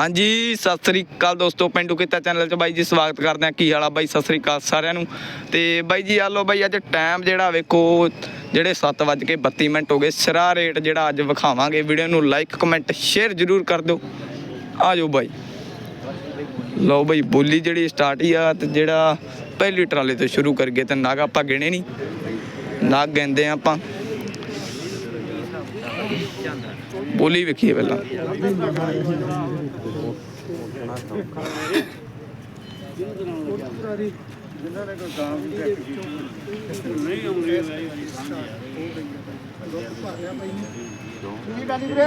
ਹਾਂਜੀ, ਸਤਿ ਸ੍ਰੀ ਅਕਾਲ ਦੋਸਤੋ, ਪਿੰਡੂ ਕਿੱਤਾ ਚੈਨਲ 'ਚ ਬਾਈ ਜੀ ਸਵਾਗਤ ਕਰਦੇ ਆ ਕੀ ਹਾਲ ਆ ਬਾਈ? ਸਤਿ ਸ੍ਰੀ ਅਕਾਲ ਸਾਰਿਆਂ ਨੂੰ। ਤੇ ਬਾਈ ਜੀ ਆ ਲੋ ਬਾਈ, ਅੱਜ ਟਾਈਮ ਜਿਹੜਾ ਵੇਖੋ, ਜਿਹੜੇ 7:32 ਮਿੰਟ ਹੋ ਗਏ, ਸਿਰਾ ਰੇਟ ਜਿਹੜਾ ਅੱਜ ਵਿਖਾਵਾਂਗੇ। ਵੀਡੀਓ ਨੂੰ ਲਾਈਕ ਕਮੈਂਟ ਸ਼ੇਅਰ ਜਰੂਰ ਕਰ ਦਿਓ। ਆ ਜਾਓ ਬਾਈ। ਲਓ ਬਾਈ, ਬੋਲੀ ਜਿਹੜੀ ਸਟਾਰਟ ਹੀ ਆ ਤੇ ਜਿਹੜਾ ਪਹਿਲੀ ਟਰਾਲੇ ਤੋਂ ਸ਼ੁਰੂ ਕਰ ਗਏ ਤੇ ਨਾਗ ਆਪਾਂ ਗਿਣੇ ਨਹੀਂ ਨਾਗ ਕਹਿੰਦੇ ਆ ਆਪਾਂ। ਬੋਲੀ ਵੇਖੀਏ ਪਹਿਲਾਂ ਕੀ ਗੱਲ ਵੀਰੇ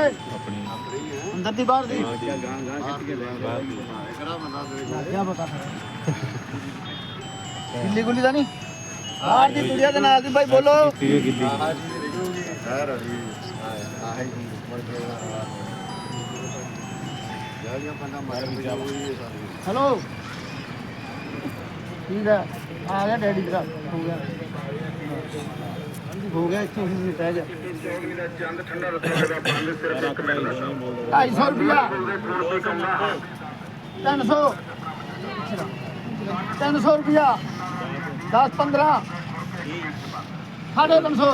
ਅੰਦਰ ਦੀ ਬਾਹਰ ਦੀ ਕੀ ਪਤਾ ਗਿੱਲੀ ਗੁੱਲੀ ਦਾ ਨਹੀਂ ਬਾਹਰ ਦੀ ਦੁਨੀਆ ਦੇ ਨਾਲ ਦੀ ਬਾਈ ਬੋਲੋ ਹੈਲੋ ਠੀਕ ਆ ਆ ਗਿਆ ਡੈਡੀ ਤੇਰਾ ਹੋ ਗਿਆ। ਹੋ ਗਿਆ ਇੱਥੇ ਹੀ ਸਿੱਟਾ ਜਾ। ਚੰਦ ਠੰਡਾ ਰੱਖੇਗਾ ਬੰਦ ਸਿਰਫ ਇੱਕ ਮਿੰਟ ਦਾ 250 ਰੁਪਿਆ 300 300 ਰੁਪਿਆ 10 15 350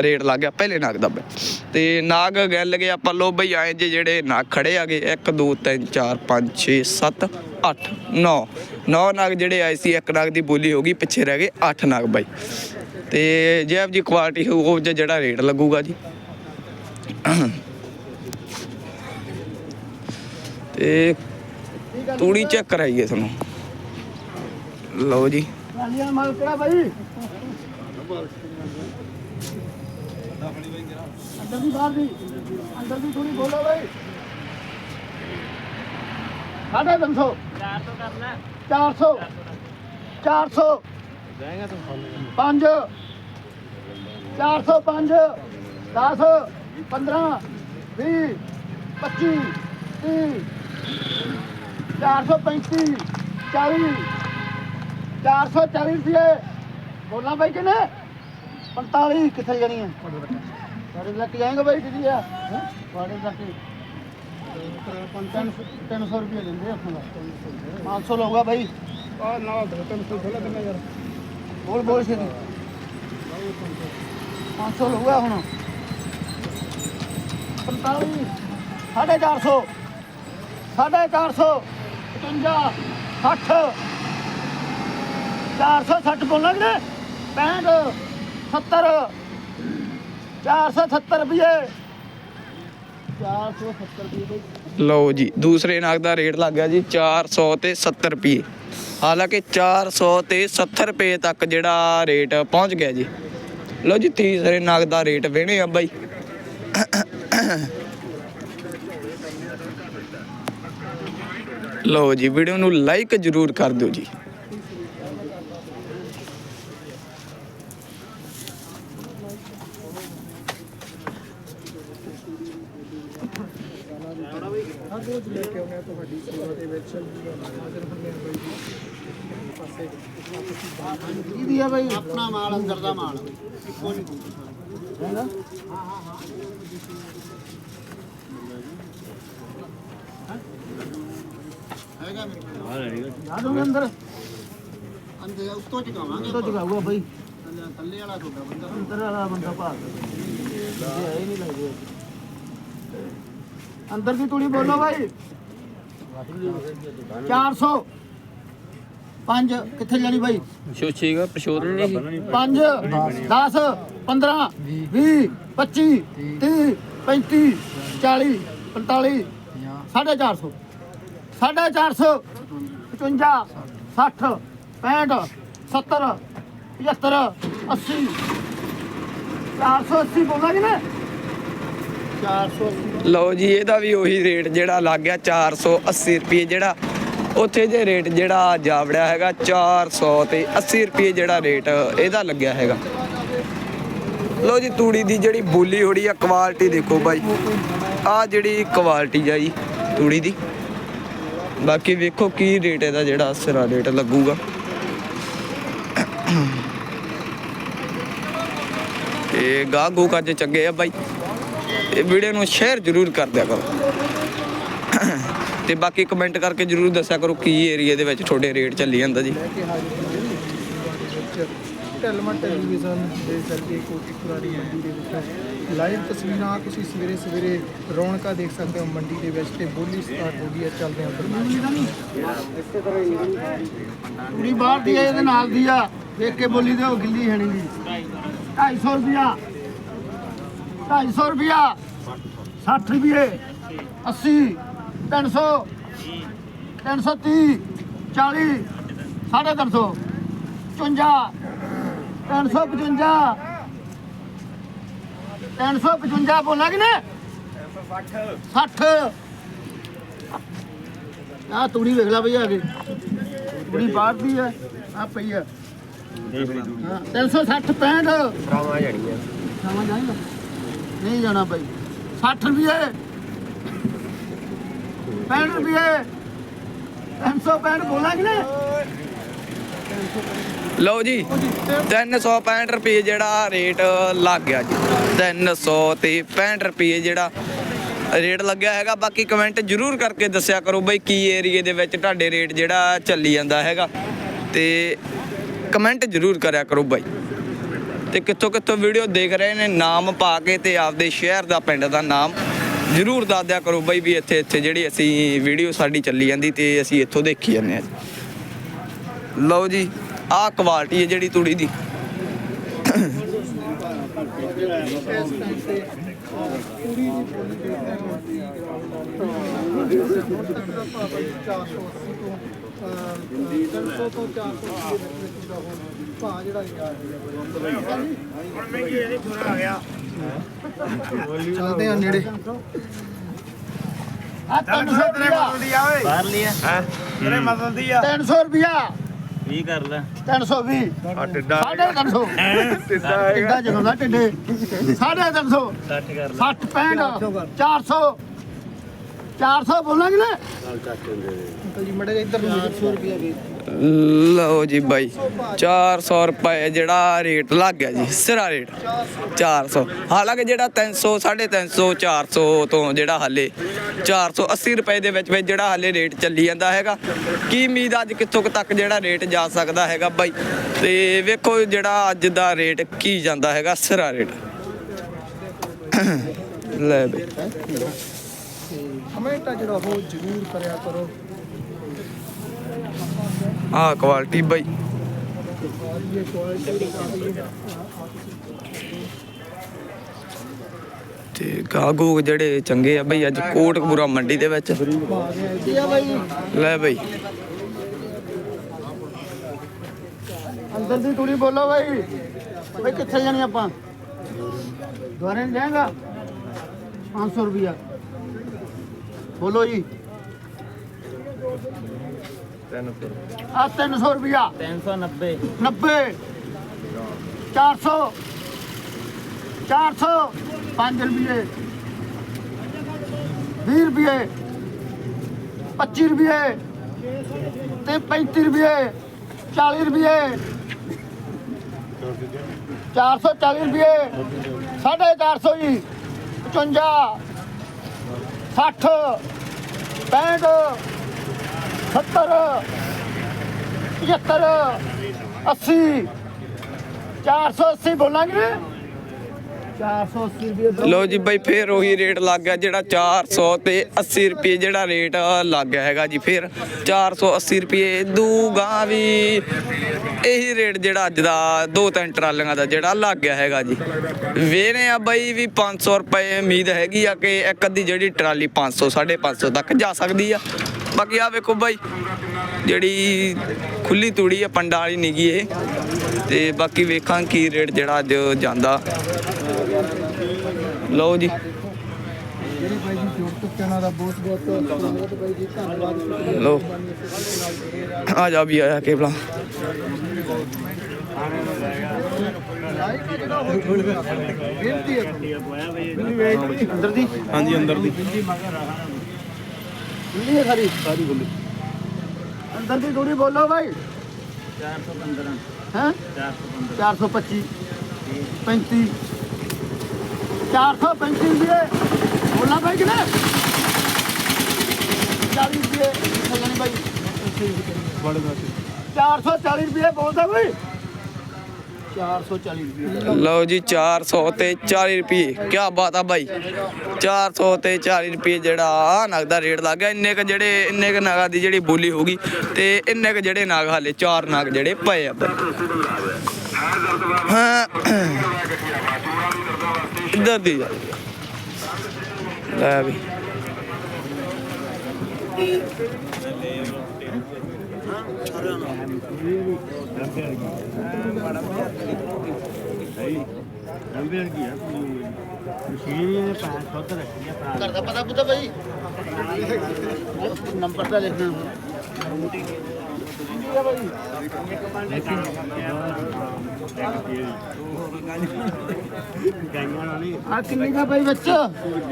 ਰੇਟ ਲੱਗ ਗਿਆ, ਪਹਿਲੇ ਨਾਗ ਦਾ ਬਈ। ਤੇ ਨਾਗ ਗੱਲ ਲਗੇ ਆਪਾਂ ਲੋ ਬਈ, ਆਏ ਜੇ ਜਿਹੜੇ ਨਗ ਖੜੇ ਆਗੇ 1 2 3 4 5 6 7 8 9 9 ਨਾਗ ਜਿਹੜੇ ਆਏ ਸੀ, ਇੱਕ ਨਾਗ ਦੀ ਬੋਲੀ ਹੋ ਗਈ, ਪਿੱਛੇ ਰਹਿ ਗਏ 8 ਨਾਗ ਬਾਈ। ਤੇ ਆਪ ਜੀ ਕੁਆਲਿਟੀ ਹੋ, ਉਹ ਜਿਹੜਾ ਰੇਟ ਲੱਗੂਗਾ ਜੀ। ਤੇ ਤੂੜੀ ਚੈੱਕ ਕਰਾਈਏ ਤੁਹਾਨੂੰ। ਲਓ ਜੀ। ਮਾਲ ਕਿਹੜਾ ਬਾਈ? ਅੰਦਰ ਦੀ ਬਾਹਰ ਦੀ। ਅੰਦਰ ਦੀ ਥੋੜੀ ਬੋਲੋ ਬਾਈ। ਸਾਢੇ ਤਿੰਨ ਸੌ। 400 400 ਪੰਜ। 405 10 15 20 25 30 435 40 440 ਰੁਪਏ ਬੋਲਾਂ ਬਾਈ ਕਿਨੇ? 45 ਕਿੱਥੇ ਜਾਣੀ ਹੈ? ਤੁਹਾਡੇ ਲੱਗ ਜਾਏਗਾ ਬਾਈ ਕਿਦੀ ਆ? ਤੁਹਾਡੇ ਲੱਗ 300 ਰੁਪਏ ਲੈਂਦੇ ਆਪਾਂ 500 ਲਊਗਾ ਬਾਈ। ਆ ਨਾ 300 ਥੋੜਾ ਦਿੰਦਾ ਯਾਰ। ਬੋਲ ਬੋਲ ਛੇਤੀ। 500 ਲਊਗਾ ਹੁਣ। 45 450 450 55 60 460 ਬੋਲਾਂਗੇ 65 70 470 ਰੁਪਏ 470 ਰੁਪਏ ਬਈ ਲਓ ਜੀ, ਦੂਸਰੇ ਨਗ ਦਾ ਰੇਟ ਲੱਗ ਗਿਆ ਜੀ 400 ਤੇ 70 ਰੁਪਏ ਹਾਲਾਂਕਿ 400 ਤੇ 70 ਰੁਪਏ ਤੱਕ ਜਿਹੜਾ ਰੇਟ ਪਹੁੰਚ ਗਿਆ ਜੀ। ਲਓ ਜੀ, ਤੀਸਰੇ ਨਗ ਦਾ ਰੇਟ ਵੇਣੇ ਆ ਬਾਈ। ਲਓ ਜੀ, ਵੀਡੀਓ ਨੂੰ ਲਾਈਕ ਜਰੂਰ ਕਰ ਦਿਓ ਜੀ। ਕੀ ਦੀ ਆ ਬਾਈ? ਆਪਣਾ ਮਾਲ ਅੰਦਰ ਦਾ ਮਾਲ। ਹੈਗਾ ਹੈਗਾ ਮੇਰੇ ਕੋਲ। ਆ ਦੋ ਅੰਦਰ। ਅੰਦਰ ਉੱਤੋਂ ਚਕਾਵਾਂਗੇ ਉੱਤੋਂ ਚਕਾਊਗਾ ਬਾਈ। ਥੱਲੇ ਵਾਲਾ ਤੁਹਾਡਾ ਬੰਦਾ। ਅੰਦਰ ਵਾਲਾ ਬੰਦਾ ਭਾਲ ਇਹ ਨਹੀਂ ਲੱਗਦੇ। ਅੰਦਰ ਦੀ ਤੂੜੀ ਬੋਲੋ ਬਾਈ। 400 ਪੰਜ ਕਿੱਥੇ ਜਾਣੀ ਬਾਈ? ਸ਼ੋਸ਼ੀਗਾ ਪ੍ਰਸ਼ੋਧਨ ਨਹੀਂ 5 10 15 20 25 30 35 40 45 450 450 55 60 65 70 75 80 480 ਬੋਲਾ ਕਿ ਨਾ? 480 ਲਓ ਜੀ, ਇਹਦਾ ਵੀ ਉਹੀ ਰੇਟ ਜਿਹੜਾ ਲੱਗ ਗਿਆ 480 ਰੁਪਏ ਜਿਹੜਾ। ਉੱਥੇ ਜੇ ਰੇਟ ਜਿਹੜਾ ਜਾਵੜਿਆ ਹੈਗਾ 400 ਤੇ 80 ਰੁਪਏ ਜਿਹੜਾ ਰੇਟ ਇਹਦਾ ਲੱਗਿਆ ਹੈਗਾ। ਲੋ ਜੀ, ਤੂੜੀ ਦੀ ਜਿਹੜੀ ਬੋਲੀ ਹੋੜੀ ਆ ਕੁਆਲਿਟੀ ਦੇਖੋ ਬਾਈ। ਆ ਜਿਹੜੀ ਕੁਆਲਿਟੀ ਆ ਜੀ, ਤੂੜੀ ਦੀ। ਬਾਕੀ ਵੇਖੋ ਕੀ ਰੇਟ ਇਹਦਾ ਜਿਹੜਾ ਸਿਰਾ ਰੇਟ ਲੱਗੂਗਾ। ਤੇ ਗਾਹ ਗੂਕ ਕੱਜ ਚੰਗੇ ਆ ਬਾਈ। ਇਹ ਵੀਡੀਓ ਨੂੰ ਸ਼ੇਅਰ ਜ਼ਰੂਰ ਕਰ ਦਿਆ ਕਰੋ। ਤੇ ਬਾਕੀ ਕਮੈਂਟ ਕਰਕੇ ਜ਼ਰੂਰ ਦੱਸਿਆ ਕਰੋ ਕੀ ਏਰੀਆ ਦੇ ਵਿੱਚ ਤੁਹਾਡੇ ਰੇਟ ਚੱਲੀ ਜਾਂਦਾ ਜੀ। ਟੈਲਮਾ ਟੈਲੀਵਿਜ਼ਨ ਦੇ ਕਰਕੇ ਕੋਟੀਪੁਰਾਰੀ ਮੰਡੀ ਦੇ ਵਿੱਚ ਲਾਈਵ ਤਸਵੀਰਾਂ ਤੁਸੀਂ ਸਵੇਰੇ ਸਵੇਰੇ ਰੌਣਕਾਂ ਦੇਖ ਸਕਦੇ ਹੋ ਮੰਡੀ ਦੇ ਵਿੱਚ ਤੇ ਬੋਲੀ ਸਟਾਰਟ ਹੋ ਗਈ ਹੈ ਚੱਲਦੇ ਫਿਰ ਪੂਰੀ ਬਾਹਰ ਦੀ ਆ ਇਹਦੇ ਨਾਲ ਦੀ ਆ। ਵੇਖ ਕੇ ਬੋਲੀ ਤੇ ਉਹ ਗਿੱਲੀ ਹੈ ਨਹੀਂ ਗੀ 250 ਰੁਪਿਆ 250 ਰੁਪਿਆ 60 ਰੁਪਏ। 80 300 330 40 350 55 355 355 ਬੋਲਾਂ ਕਿ ਨਾ 60 ਆ ਤੂੜੀ ਵੇਖ ਲੈ ਭਈ ਆ ਕੇ। ਬੜੀ ਬਾਹਰ ਦੀ ਹੈ ਆ। ਪਈ ਹੈ ਹਾਂ 360 65 ਰਾਵਾਂ ਜੜੀਆਂ ਸਮਝ ਆਏਗਾ ਨਹੀਂ ਜਾਣਾ ਬਾਈ। 60 ਰੁਪਏ। 65 ਰੁਪਏ। 365 ਬੋਲਾਂਗੇ ਨਾ ਲਓ ਜੀ 365 ਰੁਪਏ ਜਿਹੜਾ ਰੇਟ ਲੱਗ ਗਿਆ ਜੀ। 300 ਤੇ 65 ਰੁਪਏ ਜਿਹੜਾ ਰੇਟ ਲੱਗਿਆ ਹੈਗਾ। ਬਾਕੀ ਕਮੈਂਟ ਜਰੂਰ ਕਰਕੇ ਦੱਸਿਆ ਕਰੋ ਬਈ ਕੀ ਏਰੀਏ ਦੇ ਵਿੱਚ ਤੁਹਾਡੇ ਰੇਟ ਜਿਹੜਾ ਚੱਲੀ ਜਾਂਦਾ ਹੈਗਾ। ਤੇ ਕਮੈਂਟ ਜਰੂਰ ਕਰਿਆ ਕਰੋ ਬਾਈ। ਤੇ ਕਿੱਥੋਂ ਕਿੱਥੋਂ ਵੀਡੀਓ ਦੇਖ ਰਹੇ ਨੇ, ਨਾਮ ਪਾ ਕੇ ਤੇ ਆਪਦੇ ਸ਼ਹਿਰ ਦਾ ਪਿੰਡ ਦਾ ਨਾਮ ਜਰੂਰ ਦੱਸਦਿਆਂ ਕਰੋ ਬਈ ਵੀ ਇੱਥੇ ਇੱਥੇ ਜਿਹੜੀ ਅਸੀਂ ਵੀਡੀਓ ਸਾਡੀ ਚੱਲੀ ਜਾਂਦੀ ਤੇ ਅਸੀਂ ਇੱਥੋਂ ਦੇਖੀ ਜਾਂਦੇ ਹਾਂ ਲਓ ਜੀ, ਆਹ ਕੁਆਲਿਟੀ ਹੈ ਜਿਹੜੀ ਤੂੜੀ ਦੀ। ਇਸ 480 ਤੋਂ 300 ਤੋਂ 480 ਦੇ ਵਿੱਚ ਦਾ ਹੁਣ ਭਾਅ ਜਿਹੜਾ ਗਿਆ। ਚੱਲਦੇ ਆ ਨੇੜੇ। ਆ 300 ਰੁਪਿਆ ਬਾਹਰ ਲਿਆ ਹੈ। ਕਿਹਨੇ ਬਦਲਦੀ ਆ। 300 ਰੁਪਿਆ ਕੀ ਕਰ ਲੈ। 320 ਆ ਟਿੱਡਾ ਸਾਢੇ 300 ਟਿੱਡਾ ਜਗਦਾ ਟਿੱਡੇ ਸਾਢੇ 300 ਕੱਟ ਕਰ ਲੈ। 60 65 400 400 ਬੋਲਾਂਗੇ ਨਾ? ਅੰਕਲ ਜੀ ਮੜੇ ਇੱਧਰ ਨੂੰ 400 ਰੁਪਏ ਦੇ ਲਓ ਜੀ ਬਾਈ 400 ਰੁਪਏ ਜਿਹੜਾ ਰੇਟ ਲੱਗ ਗਿਆ ਜੀ ਸਿਰਾ ਰੇਟ। 400 ਹਾਲਾਂਕਿ ਜਿਹੜਾ 300 350 400 ਤੋਂ ਜਿਹੜਾ ਹਾਲੇ 480 ਰੁਪਏ ਦੇ ਵਿੱਚ ਵਿੱਚ ਜਿਹੜਾ ਹਾਲੇ ਰੇਟ ਚੱਲੀ ਜਾਂਦਾ ਹੈਗਾ। ਕੀ ਉਮੀਦ ਅੱਜ ਕਿੱਥੋਂ ਤੱਕ ਜਿਹੜਾ ਰੇਟ ਜਾ ਸਕਦਾ ਹੈਗਾ ਬਾਈ? ਤੇ ਵੇਖੋ ਜਿਹੜਾ ਅੱਜ ਦਾ ਰੇਟ ਕੀ ਜਾਂਦਾ ਹੈਗਾ ਸਿਰਾ ਰੇਟ। ਲੈ ਬਈ। ਕਮੈਂਟ ਆ ਜਿਹੜਾ ਉਹ ਜ਼ਰੂਰ ਕਰਿਆ ਕਰੋ। ਆਹ ਕੁਆਲਿਟੀ ਬਾਈ। ਤੇ ਗਾਗੂ ਜਿਹੜੇ ਚੰਗੇ ਆ ਬਈ ਅੱਜ ਕੋਟਕਪੂਰਾ ਮੰਡੀ ਦੇ ਵਿੱਚ। ਆ ਲੈ ਬਈ। ਅੰਦਰ ਦੀ ਤੂੜੀ ਬੋਲੋ ਬਾਈ। ਬਾਈ ਕਿੱਥੇ ਜਾਣੀ ਆਪਾਂ? ਦੁਆਰੇ ਨਹੀਂ ਜਾਏਗਾ 500 ਰੁਪਿਆ ਬੋਲੋ ਜੀ। ਆ 300 ਰੁਪਿਆ 390 90 400 400 5 ਰੁਪਏ। 20 ਰੁਪਏ। 25 ਰੁਪਏ। ਤੇ 35 ਰੁਪਏ। 40 ਰੁਪਏ। 440 ਰੁਪਏ। 450 ਜੀ। 55 60 65 70 75 80 480 ਬੋਲਾਂਗੇ। 480 ਲੋ ਜੀ ਬਾਈ ਫੇਰ ਉਹੀ ਰੇਟ ਲੱਗ ਗਿਆ ਜਿਹੜਾ 400 ਤੇ 80 ਰੁਪਏ ਜਿਹੜਾ ਰੇਟ ਲੱਗ ਗਿਆ ਹੈਗਾ ਜੀ। ਫੇਰ 480 ਰੁਪਏ ਦੂਗਾ ਵੀ ਇਹੀ ਰੇਟ ਜਿਹੜਾ ਅੱਜ ਦਾ ਦੋ ਤਿੰਨ ਟਰਾਲੀਆਂ ਦਾ ਜਿਹੜਾ ਲੱਗ ਗਿਆ ਹੈਗਾ ਜੀ। ਵੇਨੇ ਆ ਬਾਈ ਵੀ 500 ਰੁਪਏ ਉਮੀਦ ਹੈਗੀ ਆ ਕਿ ਇੱਕ ਅੱਧੀ ਜਿਹੜੀ ਟਰਾਲੀ 500 550 ਤੱਕ ਜਾ ਸਕਦੀ ਆ। ਬਾਕੀ ਆ ਵੇਖੋ ਬਾਈ, ਜਿਹੜੀ ਖੁੱਲੀ ਤੂੜੀ ਆ ਪੰਡਾਂ ਵਾਲੀ ਨੀਗੀ ਇਹ। ਤੇ ਬਾਕੀ ਵੇਖਾਂ ਕੀ ਰੇਟ ਜਿਹੜਾ ਅੱਜ ਜਾਂਦਾ। ਲਓ ਜੀ। ਜਿਹੜੀ ਬਾਈ ਜੀ ਜੁੜ ਚੁੱਕੇ ਉਹਨਾਂ ਦਾ ਬਹੁਤ ਬਹੁਤ ਧੰਨਵਾਦ ਬਾਈ ਜੀ ਧੰਨਵਾਦ ਸ਼ੁਕਰੀਆ ਲਓ ਮਿਹਰਬਾਨੀ। ਆ ਜਾ ਵੀ ਆਇਆ ਕੇਬਲਾ। ਬੇਨਤੀ ਹੈ ਅੰਦਰ ਦੀ। ਹਾਂਜੀ ਅੰਦਰ ਦੀ ਖੁੱਲੀ ਹੈ ਸਾਰੀ ਸਾਰੀ ਖੁੱਲੀ ਅੰਦਰ ਦੀ ਦੂਰੀ ਬੋਲੋ ਭਾਈ 415 ਹੈ 415 425 35 435 ਰੁਪਏ। ਬੋਲਣਾ ਭਾਈ ਕਿਨੇ 40 ਰੁਪਏ। ਚੱਲਣੀ ਭਾਈ ਬੜੇ 440 ਰੁਪਏ ਬੋਲਦਾ ਭਾਈ 440 ਰੁਪਏ। ਲਓ ਜੀ 400 ਤੇ 40 ਰੁਪਏ। ਕੀ ਬਾਤ ਆ ਬਾਈ। 400 ਤੇ 40 ਰੁਪਏ ਜਿਹੜਾ ਆ ਨਗ ਦਾ ਰੇਟ ਲੱਗ ਗਿਆ। ਇੰਨੇ ਕ ਜਿਹੜੇ ਇੰਨੇ ਕ ਨਾਗਾ ਦੀ ਜਿਹੜੀ ਬੋਲੀ ਹੋਗੀ ਤੇ ਇੰਨੇ ਕ ਜਿਹੜੇ ਨਾਗ ਹਾਲੇ ਚਾਰ ਨਾਗ ਜਿਹੜੇ ਪਏ ਆ ਬਾਈ। ਹਾਂ। ਇੱਧਰ ਦੀ। ਲੈ ਵੀ। ਘਰ ਦਾ ਪਤਾ ਪੁੱਤਾ ਭਾਈ ਨੰਬਰ ਤਾਂ ਲਿਖਣਾ ਆ ਕਿੰਨੀ ਦਾ ਭਾਈ ਬੱਚਾ?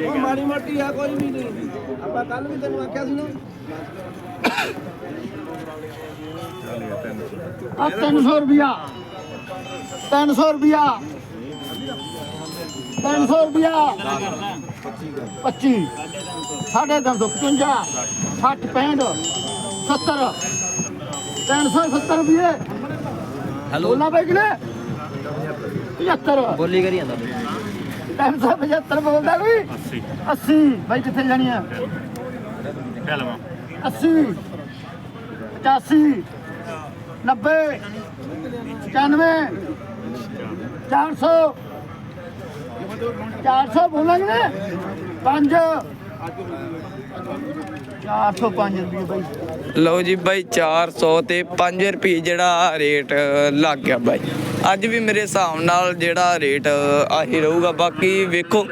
ਉਹ ਮਾੜੀ ਮੋਟੀ ਆ ਕੋਈ ਵੀ ਨਹੀਂ ਆਪਾਂ ਕੱਲ ਵੀ ਤੈਨੂੰ ਆਖਿਆ ਸੀ ਨਾ। ਆ 300 ਰੁਪਿਆ 300 ਰੁਪਿਆ 300 ਰੁਪਿਆ 25 ਸਾਢੇ 355 60 65 70 370 ਰੁਪਏ ਹੈਲੋ। ਬੋਲਣਾ ਭਾਈ ਕਿਨੇ 75 ਬੋਲੀ ਕਰੀ ਜਾਂਦਾ 375 ਬੋਲਦਾ ਕੋਈ? 80 80 ਭਾਈ ਕਿੱਥੇ ਜਾਣੀ ਆ? 80 85 90 95 400 400 ਬੋਲਾਂਗੇ ਨਾ 5 405 ਰੁਪਏ ਭਾਈ ਲਓ ਜੀ ਬਾਈ 400 ਤੇ 5 ਰੁਪਏ ਜਿਹੜਾ ਰੇਟ ਲੱਗ ਗਿਆ ਬਾਈ। ਅੱਜ ਵੀ ਮੇਰੇ ਹਿਸਾਬ ਨਾਲ ਜਿਹੜਾ ਰੇਟ ਆਹੀ ਰਹੂਗਾ। ਬਾਕੀ ਵੇਖੋ,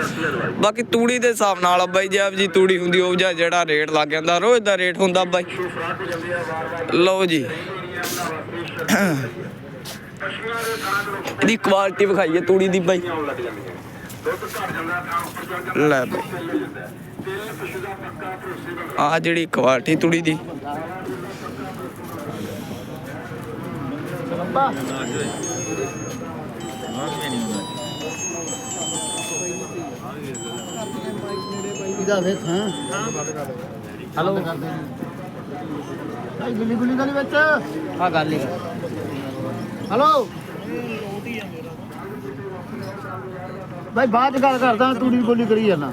ਬਾਕੀ ਤੂੜੀ ਦੇ ਹਿਸਾਬ ਨਾਲ ਬਾਈ, ਜੇ ਆਪ ਜੀ ਤੂੜੀ ਹੁੰਦੀ ਉਹ ਜਿਹਾ ਜਿਹੜਾ ਰੇਟ ਲੱਗ ਜਾਂਦਾ, ਰੋਜ਼ ਦਾ ਰੇਟ ਹੁੰਦਾ ਬਾਈ। ਲਓ ਜੀ। ਦੀ ਕੁਆਲਿਟੀ ਵਿਖਾਈਏ ਤੂੜੀ ਦੀ ਬਾਈ। ਲੈ ਬਾਈ। ਆ ਜਿਹੜੀ ਕੁਆਲਿਟੀ ਤੂੜੀ ਦੀ। ਇਹਦਾ ਵੇਖ ਹਾਂ। ਹਲੋ। ਭਾਈ ਗੁੱਲੀ ਗੁੱਲੀ ਗਲੀ ਵਿੱਚ? ਆ ਗੱਲ ਹੀ ਹਲੋ? ਭਾਈ ਬਾਅਦ ਚ ਗੱਲ ਕਰਦਾ ਤੂੰ ਨਹੀਂ ਬੋਲੀ ਕਰੀ ਜਾਣਾ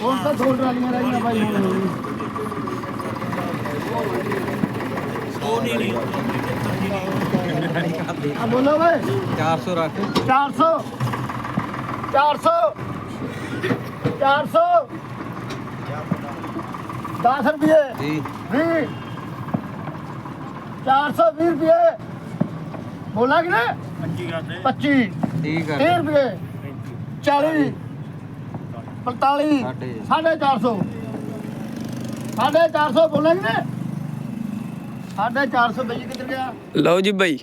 ਹੁਣ ਤਾਂ ਦੋ ਟਰਾਲੀਆਂ ਰਹੀਆਂ ਭਾਈ ਹੁਣ ਹੁਣ ਆ ਬੋਲੋ ਭਾਈ 400 ਰੱਖ 400 400 400 10 ਰੁਪਏ ਜੀ 20 420 ਰੁਪਏ ਬੋਲਾ ਕਿ ਨਾ 25 ਠੀਕ 30 ਰੁਪਏ 40 45 ਸਾਢੇ। 450 ਸਾਢੇ 450 ਬੋਲਾ ਕਿ ਨਾ ਸਾਢੇ 400 ਬਈ ਕਿੱਧਰ ਗਿਆ? ਲਓ ਜੀ ਬਾਈ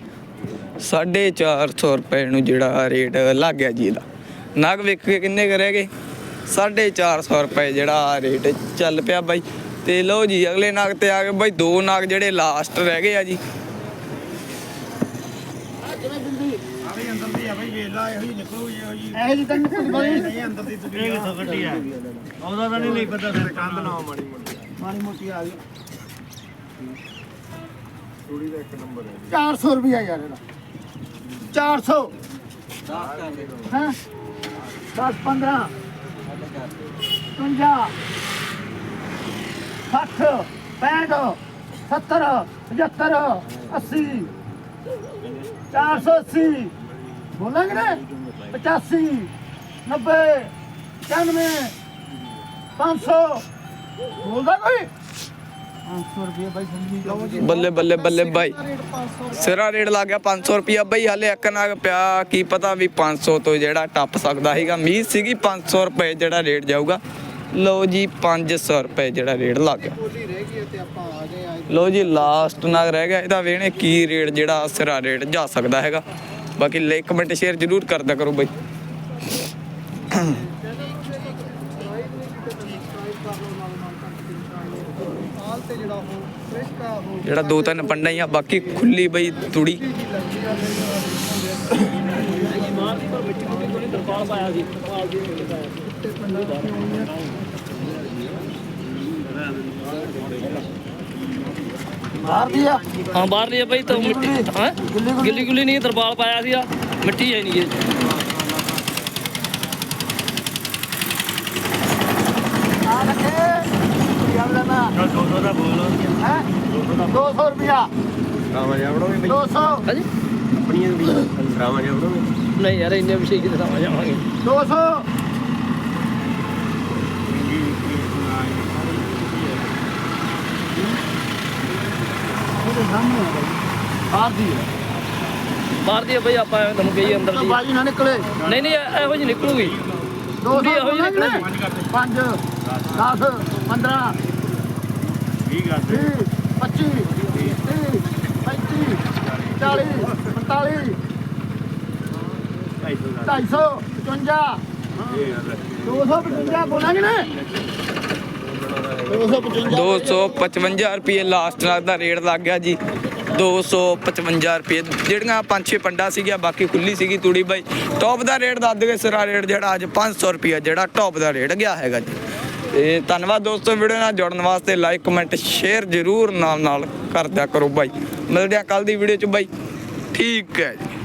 450 ਰੁਪਏ ਨੂੰ ਜਿਹੜਾ ਰੇਟ ਲੱਗ ਗਿਆ ਜੀ ਇਹਦਾ। ਨਗ ਵੇਖ ਕੇ ਕਿੰਨੇ ਕੁ ਰਹਿ ਗਏ? 450 ਰੁਪਏ ਜਿਹੜਾ ਰੇਟ ਚੱਲ ਪਿਆ ਬਾਈ। ਤੇ ਲਓ ਜੀ ਅਗਲੇ ਨਗ ਤੇ ਆ ਗਏ ਬਾਈ ਦੋ ਨਗ ਜਿਹੜੇ ਲਾਸਟ ਰਹਿ ਗਏ ਆ ਜੀ ਆ ਕਿਵੇਂ ਬਿੰਦੀ ਆਵੇ ਅੰਦਰ ਦੀ ਆ ਬਈ ਵੇਖ ਲਾ ਇਹੋ ਹੀ ਨਿਕਲੂ ਇਹੋ ਜੀ ਇਹ ਜੀ ਤੈਨੂੰ ਕੁਝ ਬੋਲੀ ਨਹੀਂ ਅੰਦਰ ਦੀ ਤੂੰ ਕਿੱਥੋਂ ਕੱਢੀ ਆ? ਉਹਦਾ ਤਾਂ ਨਹੀਂ ਨਹੀਂ ਪਤਾ ਫਿਰ ਕੰਧ ਨਾ ਮਾੜੀ ਮੋਟੀ ਮਾੜੀ ਮੋਟੀ ਆ ਗਈ। 400 ਰੁਪਿਆ ਯਾਰ ਇਹਦਾ। 400 ਹਾਂ? 10 15 50 60 65 70 75 80 480 ਬੋਲਾਂਗੇ ਨਾ 85 90 95 500 ਬੋਲਦਾ ਕੋਈ? 500 ਰੁਪਏ ਬਾਈ ਸਮਝੀ ਜਾਓ ਜੀ ਬੱਲੇ ਬੱਲੇ ਬੱਲੇ ਬਾਈ। ਰੇਟ 500 ਸਿਰਾ ਰੇਟ ਲੱਗ ਗਿਆ 500 ਰੁਪਿਆ ਬਾਈ ਹਾਲੇ ਇੱਕ ਨਗ ਪਿਆ। ਕੀ ਪਤਾ ਵੀ 500 ਤੋਂ ਜਿਹੜਾ ਟੱਪ ਸਕਦਾ ਸੀਗਾ। ਉਮੀਦ ਸੀਗੀ 500 ਰੁਪਏ ਜਿਹੜਾ ਰੇਟ ਜਾਊਗਾ। ਲਓ ਜੀ 500 ਰੁਪਏ ਜਿਹੜਾ ਰੇਟ ਲੱਗ ਗਿਆ। ਲਓ ਜੀ ਲਾਸਟ ਨਗ ਰਹਿ ਗਿਆ। ਇਹਦਾ ਵੇਣੇ ਕੀ ਰੇਟ ਜਿਹੜਾ ਸਿਰਾ ਰੇਟ ਜਾ ਸਕਦਾ ਹੈਗਾ। ਬਾਕੀ ਲਾਈਕ ਕਮੈਂਟ ਸ਼ੇਅਰ ਜ਼ਰੂਰ ਕਰਦਾ ਕਰੋ ਬਾਈ। ਜਿਹੜਾ ਦੋ ਤਿੰਨ ਪੰਡਾ ਹੀ ਆ, ਬਾਕੀ ਖੁੱਲੀ ਬਈ ਤੁੜੀ। ਬਾਹਰ ਦੀ ਆ। ਹਾਂ ਬਾਹਰ ਲਈ ਭਾਈ ਤਾਂ ਮਿੱਟੀ ਹਾਂ? ਗਿੱਲੀ ਗੁੱਲੀ। ਨਹੀਂ ਤਰਪਾਲ ਪਾਇਆ ਸੀਗਾ। ਮਿੱਟੀ ਹੈ ਨਹੀਂ ਇਹ। ਆ ਰੱਖੇ। ਯਾਰ ਲੈਣਾ। 200 ਦਾ ਬੋਲ। ਹੈ? 200 ਰੁਪਿਆ ਰਾਵਾਂ ਜਾਵੜੋਗੇ 200 ਹਾਂਜੀ? ਆਪਣੀਆਂ ਵੀ। ਰਾਵਾਂ ਜਾਵੜੋਗੇ ਨਹੀਂ ਯਾਰ ਇੰਨੇ ਵਿਸ਼ੇ ਕਿਤੇ ਸਮਝ ਆਵਾਂਗੇ 200 ਉਹਦੇ ਸਾਹਮਣੇ ਆ ਬਾਈ। ਬਾਹਰ ਦੀ ਆ ਬਾਹਰ ਦੀ ਭਾਈ ਆਪਾਂ ਐਵੇਂ ਤੁਹਾਨੂੰ ਕਹੀ ਅੰਦਰ ਦੀ। ਬਾਜੀ ਨਾ ਨਿਕਲੇ। ਨਹੀਂ ਨਹੀਂ ਇਹ- ਇਹੋ ਜਿਹੀ ਨਿਕਲੂਗੀ। 200 ਕੁੜੀ ਇਹੋ ਜਿਹੀ ਨਿਕਲੇ 5 10 15 20 25 30 35 40 45 250 55 255 ਬੋਲਾਂਗੇ ਨਾ? 255 255 ਰੁਪਏ ਲਾਸਟ ਨਗ ਦਾ ਰੇਟ ਲੱਗ ਗਿਆ ਜੀ। 255 ਰੁਪਏ। ਜਿਹੜੀਆਂ ਪੰਜ ਛੇ ਪੰਡਾ ਸੀਗੀਆਂ, ਬਾਕੀ ਖੁੱਲੀ ਸੀਗੀ ਤੂੜੀ ਬਾਈ। ਟੌਪ ਦਾ ਰੇਟ ਦੱਸ ਦਗੇ ਸਿਰਾ ਰੇਟ ਜਿਹੜਾ ਅੱਜ 500 ਰੁਪਏ, ਜਿਹੜਾ ਟੌਪ ਦਾ ਰੇਟ ਗਿਆ ਹੈਗਾ ਜੀ। ਤੇ ਧੰਨਵਾਦ ਦੋਸਤੋ ਵੀਡੀਓ ਨਾਲ ਜੁੜਨ ਵਾਸਤੇ। ਲਾਈਕ ਕਮੈਂਟ ਸ਼ੇਅਰ ਜ਼ਰੂਰ ਨਾਲ ਨਾਲ ਕਰਦਿਆ ਕਰੋ ਬਾਈ। ਮਿਲਦੇ ਆ ਕੱਲ ਦੀ ਵੀਡੀਓ ਚ ਬਾਈ। ਠੀਕ ਹੈ ਜੀ।